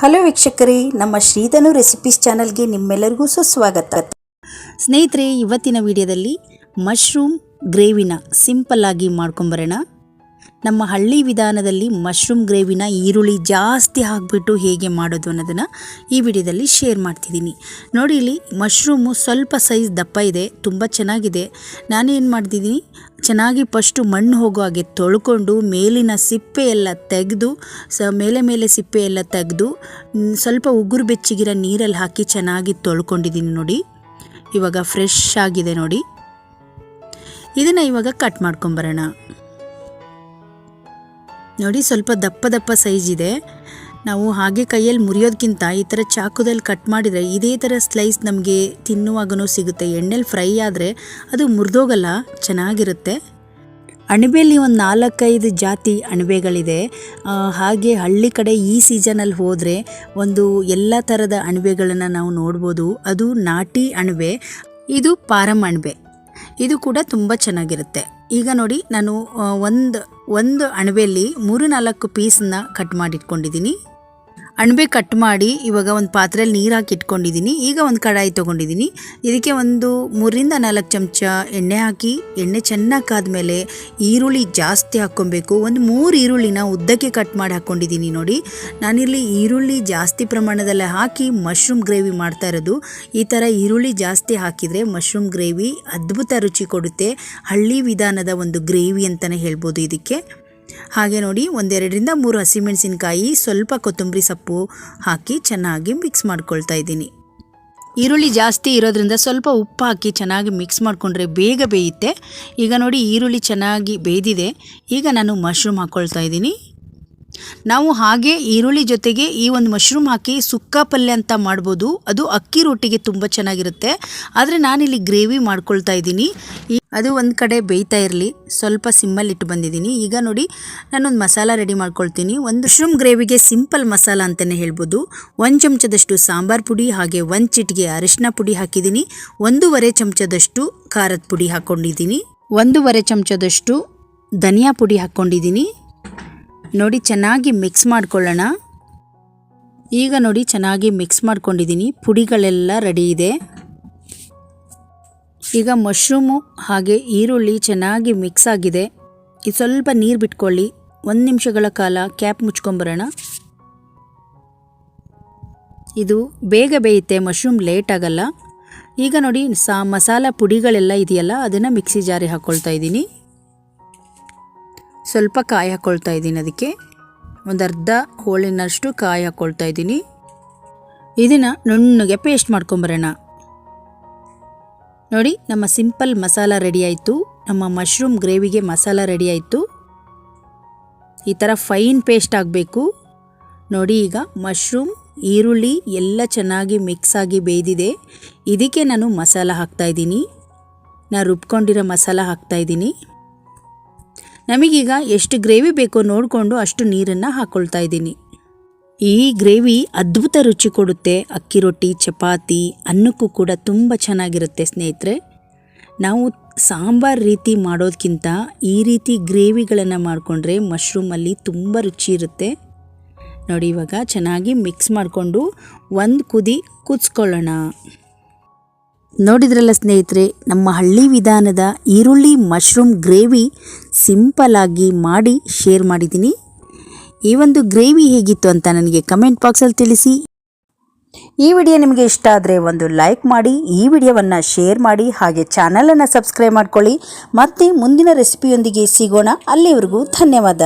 Hello ವೀಕ್ಷಕರೇ, ನಮ್ಮ Sridhanu recipes ಚಾನಲ್ಗೆ ನಿಮ್ಮೆಲ್ಲರಿಗೂ ಸುಸ್ವಾಗತ. ಸ್ನೇಹಿತರೆ, ಇವತ್ತಿನ ವಿಡಿಯೋದಲ್ಲಿ ಮಶ್ರೂಮ್ ಗ್ರೇವಿನ ಸಿಂಪಲ್ ಆಗಿ ಮಾಡ್ಕೊಂಬರೋಣ. ನಮ್ಮ ಹಳ್ಳಿ ವಿಧಾನದಲ್ಲಿ ಮಶ್ರೂಮ್ ಗ್ರೇವಿನ ಈರುಳ್ಳಿ ಜಾಸ್ತಿ ಹಾಕಿಬಿಟ್ಟು ಹೇಗೆ ಮಾಡೋದು ಅನ್ನೋದನ್ನು ಈ ವಿಡಿಯೋದಲ್ಲಿ ಶೇರ್ ಮಾಡ್ತಿದ್ದೀನಿ. ನೋಡಿ ಇಲ್ಲಿ ಮಶ್ರೂಮು ಸ್ವಲ್ಪ ಸೈಜ್ ದಪ್ಪ ಇದೆ, ತುಂಬ ಚೆನ್ನಾಗಿದೆ. ನಾನೇನು ಮಾಡ್ತಿದ್ದೀನಿ? ಚೆನ್ನಾಗಿ ಫಸ್ಟು ಮಣ್ಣು ಹೋಗೋ ಹಾಗೆ ತೊಳ್ಕೊಂಡು ಮೇಲಿನ ಸಿಪ್ಪೆ ಎಲ್ಲ ತೆಗೆದು ಸ, ಮೇಲೆ ಮೇಲೆ ಸಿಪ್ಪೆ ಎಲ್ಲ ತೆಗೆದು ಸ್ವಲ್ಪ ಉಗುರು ಬೆಚ್ಚಗಿರೋ ನೀರಲ್ಲಿ ಹಾಕಿ ಚೆನ್ನಾಗಿ ತೊಳ್ಕೊಂಡಿದ್ದೀನಿ ನೋಡಿ. ಇವಾಗ ಫ್ರೆಶ್ ಆಗಿದೆ ನೋಡಿ. ಇದನ್ನು ಇವಾಗ ಕಟ್ ಮಾಡ್ಕೊಂಬರೋಣ. ನೋಡಿ ಸ್ವಲ್ಪ ದಪ್ಪ ದಪ್ಪ ಸೈಜ್ ಇದೆ. ನಾವು ಹಾಗೆ ಕೈಯಲ್ಲಿ ಮುರಿಯೋದಕ್ಕಿಂತ ಈ ಥರ ಚಾಕುದಲ್ಲಿ ಕಟ್ ಮಾಡಿದರೆ ಇದೇ ಥರ ಸ್ಲೈಸ್ ನಮಗೆ ತಿನ್ನುವಾಗನೂ ಸಿಗುತ್ತೆ. ಎಣ್ಣೆಲಿ ಫ್ರೈ ಆದರೆ ಅದು ಮುರಿದೋಗಲ್ಲ, ಚೆನ್ನಾಗಿರುತ್ತೆ. ಅಣಬೆಯಲ್ಲಿ ಒಂದು ನಾಲ್ಕೈದು ಜಾತಿ ಅಣಬೆಗಳಿದೆ. ಹಾಗೆ ಹಳ್ಳಿ ಕಡೆ ಈ ಸೀಸನಲ್ಲಿ ಹೋದರೆ ಒಂದು ಎಲ್ಲ ಥರದ ಅಣಬೆಗಳನ್ನು ನಾವು ನೋಡ್ಬೋದು. ಅದು ನಾಟಿ ಅಣಬೆ, ಇದು ಪಾರಮ್ ಅಣಬೆ. ಇದು ಕೂಡ ತುಂಬ ಚೆನ್ನಾಗಿರುತ್ತೆ. ಈಗ ನೋಡಿ, ನಾನು ಒಂದು ಒಂದು ಅಣಬೆಯಲ್ಲಿ ಮೂರು ನಾಲ್ಕು ಪೀಸನ್ನ ಕಟ್ ಮಾಡಿಟ್ಕೊಂಡಿದ್ದೀನಿ. ಅಣಬೆ ಕಟ್ ಮಾಡಿ ಇವಾಗ ಒಂದು ಪಾತ್ರೆಯಲ್ಲಿ ನೀರು ಹಾಕಿ ಇಟ್ಕೊಂಡಿದ್ದೀನಿ ಈಗ ಒಂದು ಕಡಾಯಿ ತೊಗೊಂಡಿದ್ದೀನಿ ಇದಕ್ಕೆ ಒಂದು ಮೂರರಿಂದ ನಾಲ್ಕು ಚಮಚ ಎಣ್ಣೆ ಹಾಕಿ, ಎಣ್ಣೆ ಚೆನ್ನಾಗಿ ಕಾದ್ಮೇಲೆ ಈರುಳ್ಳಿ ಜಾಸ್ತಿ ಹಾಕ್ಕೊಬೇಕು. ಒಂದು ಮೂರು ಈರುಳ್ಳಿನ ಉದ್ದಕ್ಕೆ ಕಟ್ ಮಾಡಿ ಹಾಕ್ಕೊಂಡಿದ್ದೀನಿ ನೋಡಿ. ನಾನಿಲ್ಲಿ ಈರುಳ್ಳಿ ಜಾಸ್ತಿ ಪ್ರಮಾಣದಲ್ಲಿ ಹಾಕಿ ಮಶ್ರೂಮ್ ಗ್ರೇವಿ ಮಾಡ್ತಾ ಇರೋದು. ಈ ಥರ ಈರುಳ್ಳಿ ಜಾಸ್ತಿ ಹಾಕಿದರೆ ಮಶ್ರೂಮ್ ಗ್ರೇವಿ ಅದ್ಭುತ ರುಚಿ ಕೊಡುತ್ತೆ. ಹಳ್ಳಿ ವಿಧಾನದ ಒಂದು ಗ್ರೇವಿ ಅಂತಲೇ ಹೇಳ್ಬೋದು ಇದಕ್ಕೆ. ಹಾಗೆ ನೋಡಿ, ಒಂದೆರಡರಿಂದ ಮೂರು ಹಸಿಮೆಣಸಿನಕಾಯಿ, ಸ್ವಲ್ಪ ಕೊತ್ತಂಬರಿ ಸೊಪ್ಪು ಹಾಕಿ ಚೆನ್ನಾಗಿ ಮಿಕ್ಸ್ ಮಾಡ್ಕೊಳ್ತಾ ಇದ್ದೀನಿ. ಈರುಳ್ಳಿ ಜಾಸ್ತಿ ಇರೋದ್ರಿಂದ ಸ್ವಲ್ಪ ಉಪ್ಪು ಹಾಕಿ ಚೆನ್ನಾಗಿ ಮಿಕ್ಸ್ ಮಾಡಿಕೊಂಡ್ರೆ ಬೇಗ ಬೇಯುತ್ತೆ. ಈಗ ನೋಡಿ, ಈರುಳ್ಳಿ ಚೆನ್ನಾಗಿ ಬೇಯ್ದಿದೆ ಈಗ ನಾನು ಮಶ್ರೂಮ್ ಹಾಕ್ಕೊಳ್ತಾ ಇದ್ದೀನಿ. ನಾವು ಹಾಗೆ ಈರುಳ್ಳಿ ಜೊತೆಗೆ ಈ ಒಂದು ಮಶ್ರೂಮ್ ಹಾಕಿ ಸುಕ್ಕ ಪಲ್ಯ ಅಂತ ಮಾಡ್ಬೋದು. ಅದು ಅಕ್ಕಿ ರೊಟ್ಟಿಗೆ ತುಂಬ ಚೆನ್ನಾಗಿರುತ್ತೆ. ಆದರೆ ನಾನಿಲ್ಲಿ ಗ್ರೇವಿ ಮಾಡ್ಕೊಳ್ತಾ ಇದ್ದೀನಿ. ಅದು ಒಂದು ಕಡೆ ಬೇಯ್ತಾ ಇರಲಿ. ಸ್ವಲ್ಪ ಸಿಮ್ಮಲ್ಲಿ ಇಟ್ಟು ಬಂದಿದ್ದೀನಿ. ಈಗ ನೋಡಿ, ನಾನೊಂದು ಮಸಾಲ ರೆಡಿ ಮಾಡ್ಕೊಳ್ತೀನಿ. ಒಂದು ಮಶ್ರೂಮ್ ಗ್ರೇವಿಗೆ ಸಿಂಪಲ್ ಮಸಾಲ ಅಂತಲೇ ಹೇಳ್ಬೋದು. ಒಂದು ಚಮಚದಷ್ಟು ಸಾಂಬಾರ್ ಪುಡಿ, ಹಾಗೆ ಒಂದು ಚಿಟಿಗೆ ಅರಿಶಿನ ಪುಡಿ ಹಾಕಿದ್ದೀನಿ. ಒಂದೂವರೆ ಚಮಚದಷ್ಟು ಖಾರದ ಪುಡಿ ಹಾಕ್ಕೊಂಡಿದ್ದೀನಿ ಒಂದೂವರೆ ಚಮಚದಷ್ಟು ಧನಿಯಾ ಪುಡಿ ಹಾಕ್ಕೊಂಡಿದ್ದೀನಿ ನೋಡಿ ಚೆನ್ನಾಗಿ ಮಿಕ್ಸ್ ಮಾಡ್ಕೊಳ್ಳೋಣ. ಈಗ ನೋಡಿ ಚೆನ್ನಾಗಿ ಮಿಕ್ಸ್ ಮಾಡ್ಕೊಂಡಿದ್ದೀನಿ. ಪುಡಿಗಳೆಲ್ಲ ರೆಡಿ ಇದೆ. ಈಗ ಮಶ್ರೂಮು ಹಾಗೆ ಈರುಳ್ಳಿ ಚೆನ್ನಾಗಿ ಮಿಕ್ಸ್ ಆಗಿದೆ. ಇದು ಸ್ವಲ್ಪ ನೀರು ಬಿಟ್ಕೊಳ್ಳಿ. ಒಂದು ನಿಮಿಷಗಳ ಕಾಲ ಕ್ಯಾಪ್ ಮುಚ್ಕೊಂಬರೋಣ. ಇದು ಬೇಗ ಬೇಯುತ್ತೆ ಮಶ್ರೂಮ್ ಲೇಟ್ ಆಗಲ್ಲ. ಈಗ ನೋಡಿ ಸಾ ಮಸಾಲ ಪುಡಿಗಳೆಲ್ಲ ಇದೆಯಲ್ಲ, ಅದನ್ನು ಮಿಕ್ಸಿ ಜಾರಿ ಹಾಕ್ಕೊಳ್ತಾ ಇದ್ದೀನಿ. ಸ್ವಲ್ಪ ಕಾಯಿ ಹಾಕ್ಕೊಳ್ತಾ ಇದ್ದೀನಿ ಅದಕ್ಕೆ. ಒಂದು ಅರ್ಧ ಹೋಳಿನಷ್ಟು ಕಾಯಿ ಹಾಕ್ಕೊಳ್ತಾ ಇದ್ದೀನಿ. ಇದನ್ನು ನುಣ್ಣಗೆ ಪೇಸ್ಟ್ ಮಾಡ್ಕೊಂಬರೋಣ. ನೋಡಿ, ನಮ್ಮ ಸಿಂಪಲ್ ಮಸಾಲ ರೆಡಿ ಆಯಿತು. ನಮ್ಮ ಮಶ್ರೂಮ್ ಗ್ರೇವಿಗೆ ಮಸಾಲ ರೆಡಿ ಆಯಿತು. ಈ ಥರ ಫೈನ್ ಪೇಸ್ಟ್ ಆಗಬೇಕು. ನೋಡಿ, ಈಗ ಮಶ್ರೂಮ್ ಈರುಳ್ಳಿ ಎಲ್ಲ ಚೆನ್ನಾಗಿ ಮಿಕ್ಸ್ ಆಗಿ ಬೇಯ್ದಿದೆ. ಇದಕ್ಕೆ ನಾನು ಮಸಾಲ ಹಾಕ್ತಾಯಿದ್ದೀನಿ ನಾನು ರುಬ್ಕೊಂಡಿರೋ ಮಸಾಲ ಹಾಕ್ತಾ ಇದ್ದೀನಿ. ನಮಗೀಗ ಎಷ್ಟು ಗ್ರೇವಿ ಬೇಕೋ ನೋಡಿಕೊಂಡು ಅಷ್ಟು ನೀರನ್ನು ಹಾಕ್ಕೊಳ್ತಾ ಇದ್ದೀನಿ. ಈ ಗ್ರೇವಿ ಅದ್ಭುತ ರುಚಿ ಕೊಡುತ್ತೆ. ಅಕ್ಕಿ ರೊಟ್ಟಿ, ಚಪಾತಿ, ಅನ್ನಕ್ಕೂ ಕೂಡ ತುಂಬ ಚೆನ್ನಾಗಿರುತ್ತೆ ಸ್ನೇಹಿತರೆ. ನಾವು ಸಾಂಬಾರ್ ರೀತಿ ಮಾಡೋದಕ್ಕಿಂತ ಈ ರೀತಿ ಗ್ರೇವಿಗಳನ್ನು ಮಾಡಿಕೊಂಡ್ರೆ ಮಶ್ರೂಮಲ್ಲಿ ತುಂಬ ರುಚಿ ಇರುತ್ತೆ. ನೋಡಿ ಇವಾಗ ಚೆನ್ನಾಗಿ ಮಿಕ್ಸ್ ಮಾಡಿಕೊಂಡು ಒಂದು ಕುದಿ ಕುದಿಸ್ಕೊಳ್ಳೋಣ. ನೋಡಿದ್ರಲ್ಲ ಸ್ನೇಹಿತರೆ, ನಮ್ಮ ಹಳ್ಳಿ ವಿಧಾನದ ಈರುಳ್ಳಿ ಮಶ್ರೂಮ್ ಗ್ರೇವಿ ಸಿಂಪಲಾಗಿ ಮಾಡಿ ಶೇರ್ ಮಾಡಿದ್ದೀನಿ. ಈ ಒಂದು ಗ್ರೇವಿ ಹೇಗಿತ್ತು ಅಂತ ನನಗೆ ಕಮೆಂಟ್ ಬಾಕ್ಸಲ್ಲಿ ತಿಳಿಸಿ. ಈ ವಿಡಿಯೋ ನಿಮಗೆ ಇಷ್ಟ ಆದರೆ ಒಂದು ಲೈಕ್ ಮಾಡಿ, ಈ ವಿಡಿಯೋವನ್ನು ಶೇರ್ ಮಾಡಿ, ಹಾಗೆ ಚಾನಲನ್ನು ಸಬ್ಸ್ಕ್ರೈಬ್ ಮಾಡ್ಕೊಳ್ಳಿ. ಮತ್ತೆ ಮುಂದಿನ ರೆಸಿಪಿಯೊಂದಿಗೆ ಸಿಗೋಣ. ಅಲ್ಲಿವರೆಗೂ ಧನ್ಯವಾದ.